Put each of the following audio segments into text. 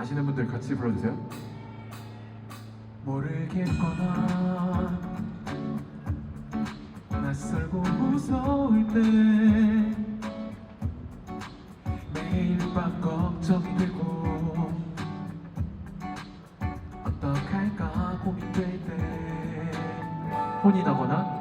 아시는 분들 같이 불러주세요. 모르겠거나 낯설고 무서울 때 매일 밤 걱정이 되고 어떡할까 고민될 때 혼이 나거나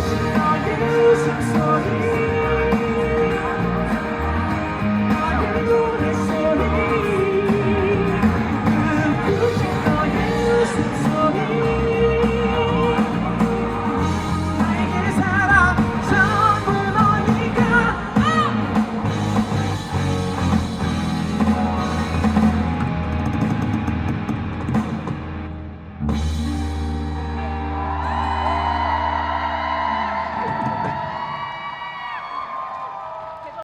lose, I can I'm so